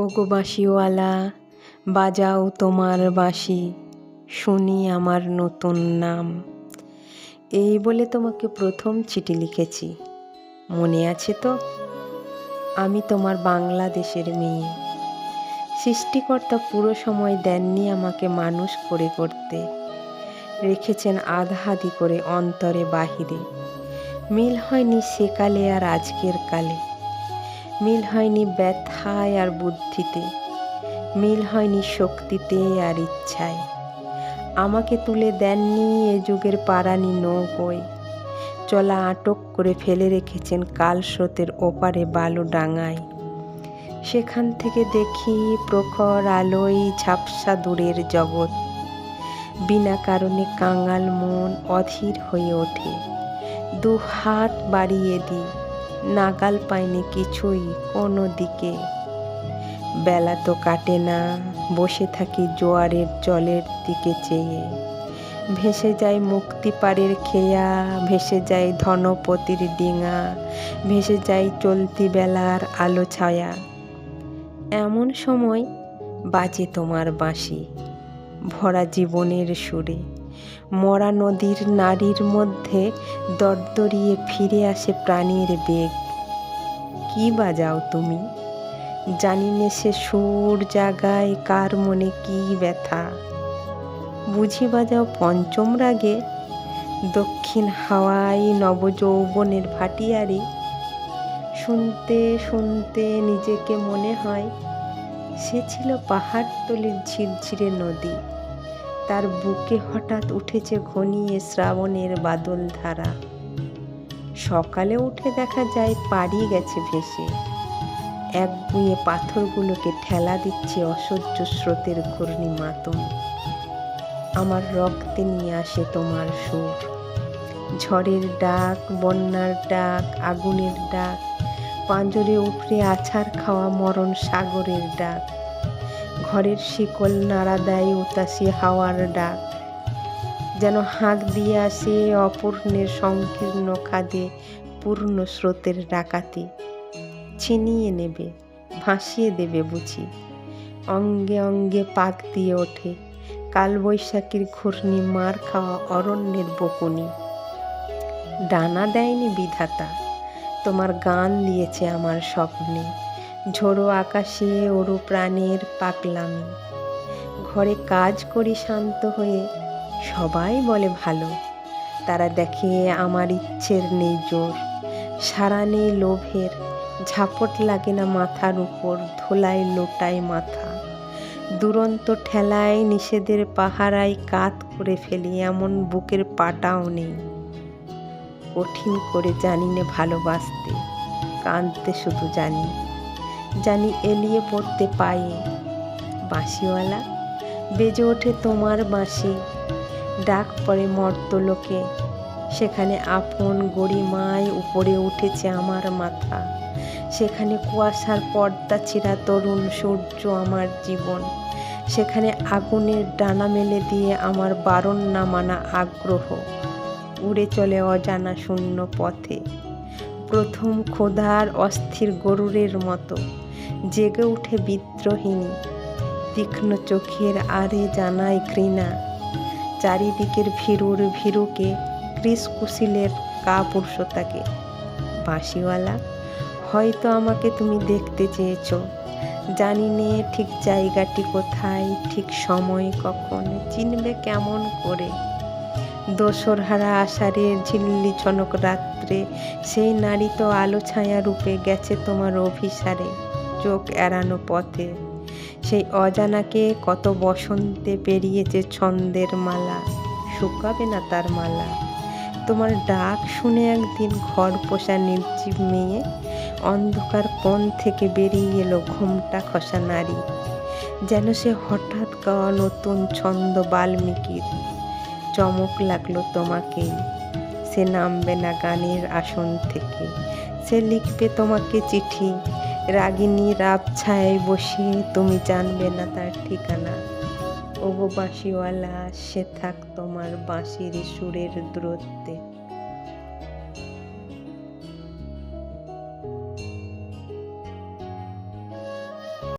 ওগো বাঁশিওয়ালা বাজাও তোমার বাঁশি, শুনি আমার নতুন নাম। এই বলে তোমাকে প্রথম চিঠি লিখেছি। মনে আছে তো? আমি তোমার বাংলাদেশের মেয়ে। সৃষ্টিকর্তা পুরো সময় দেননি আমাকে মানুষ করে করতে। রেখেছেন আধাহাদি করে অন্তরে বাহিরে। মিল হয়নি সেকালে আর আজকের কালে। মিল হয়নি ব্যথায় আর বুদ্ধিতে, মিল হয়নি শক্তিতে আর ইচ্ছায়। আমাকে তুলে দেননি এ যুগের পারানি নৌকোয়। চলা আটক করে ফেলে রেখেছেন কাল স্রোতের ওপারে বালু ডাঙায়। সেখান থেকে দেখি প্রখর আলোয় ঝাপসা দূরের জগৎ। বিনা কারণে কাঙাল মন অধীর হয়ে ওঠে। দু হাত বাড়িয়ে দিই। নাগাল পায়নি কিছুই কোনো দিকে। বেলা তো কাটে না, বসে থাকি জোয়ারের জলের দিকে চেয়ে। ভেসে যায় মুক্তিপাড়ের খেয়া, ভেসে যায় ধনপতির ডিঙা, ভেসে যায় চলতি বেলার আলো ছায়া। এমন সময় বাজে তোমার বাঁশি, ভরা জীবনের সুরে। মরা নদীর নারীর মধ্যে দরদরিয়ে ফিরে আসে প্রাণীর বেগ। কি বাজাও তুমি? জানি নে সে সুর জাগায় কার মনে কি ব্যথা। বুঝি বাজাও পঞ্চম রাগে দক্ষিণ হাওয়াই নবযৌবনের ভাটিয়ারি। শুনতে শুনতে নিজেকে মনে হয় সে ছিল পাহাড়তলির ঝিরঝিরে নদী। তার বুকে হঠাৎ উঠেছে ঘনিয়ে শ্রাবণের বাদল ধারা। সকালে উঠে দেখা যায় পাড়িয়ে গেছে ভেসে। এক বুয়ে পাথরগুলোকে ঠেলা দিচ্ছে অসহ্য স্রোতের ঘূর্ণি মাতন আমার রক্তে নিয়ে আসে তোমার সুর। ঝড়ের ডাক, বন্যার ডাক, আগুনের ডাক পাঁজরে উপরে আছাড় খাওয়া মরণ সাগরের ডাক। ঘরের শিকল নাড়া দেয় উতাসি হাওয়ার ডাক। যেন হাঁক দিয়ে আসে অপূর্ণের সংকীর্ণ খাদে পূর্ণ স্রোতের ডাকাতি। ছিনিয়ে নেবে, ভাসিয়ে দেবে বুঝি। অঙ্গে অঙ্গে পাক দিয়ে ওঠে, কালবৈশাখীর ঘূর্ণি মার খাওয়া অরণ্যের বকুনি। ডানা দেয়নি বিধাতা, তোমার গান দিয়েছে আমার স্বপ্নে। ঝোড়ো আকাশে ওরু প্রাণের পাকলামি ঘরে কাজ করি শান্ত হয়ে, সবাই বলে ভালো। তারা দেখে আমার ইচ্ছের নেই জোর। সারা নেই লোভের, ঝাপট লাগে না মাথার উপর, ধোলায় লোটায় মাথা। দুরন্ত ঠেলায় নিষেধের পাহারায় কাত করে ফেলি, এমন বুকের পাটাও নেই। কঠিন করে জানি না ভালোবাসতে কাঁদতে শুধু জানি। জানি এলিয়ে পড়তে পায়ে বাঁশিওয়ালা, বেজে ওঠে তোমার বাঁশি। ডাক পড়ে মর্তলোকে। সেখানে আপন গরিমায় উপরে উঠেছে আমার মাথা। সেখানে কুয়াশার পর্দা ছিঁড়া তরুণ সূর্য আমার জীবন। সেখানে আগুনের ডানা মেলে দিয়ে আমার বারণ না মানা আগ্রহ। উড়ে চলে অজানা শূন্য পথে। প্রথম ক্ষুধার অস্থির গরুরের মতো। জেগে উঠে বিদ্রোহিনী তীক্ষ্ণ চোখের আরে জানায় ঘৃণা। চারিদিকের ভীরুর ভীরুকে ক্রিস কুশিলের কাপুরুষতাকে। বাঁশিওয়ালা, হয়তো আমাকে তুমি দেখতে চেয়েছ। জানি নে ঠিক জায়গাটি কোথায়, ঠিক সময় কখন, চিনবে কেমন করে। দোসরহারা আষাঢ়ের ঝিল্লি ছনক রাত্রে, সেই নারী তো আলো ছায়া রূপে গেছে তোমার অভিসারে। চোখ এড়ানো পথে। সেই অজানাকে কত বসন্তে পেরিয়েছে ছন্দের মালা। শুকাবে না তার মালা। তোমার ডাক শুনে একদিন ঘর পোষা নির্জীব মেয়ে অন্ধকার কোণ থেকে বেরিয়ে এলো ঘোমটা খসা নারী। যেন সে হঠাৎ গাওয়া নতুন ছন্দ বাল্মীকির। চমক লাগল তোমাকেই সে নামবে না গানের আসন থেকে। সে লিখবে তোমাকে চিঠি। রাগিনী রাব ছায় বসে, তুমি জানবে না তার ঠিকানা। ওগো বাঁশিওয়ালা, সে থাক তোমার বাঁশির সুরের দূরত্বে।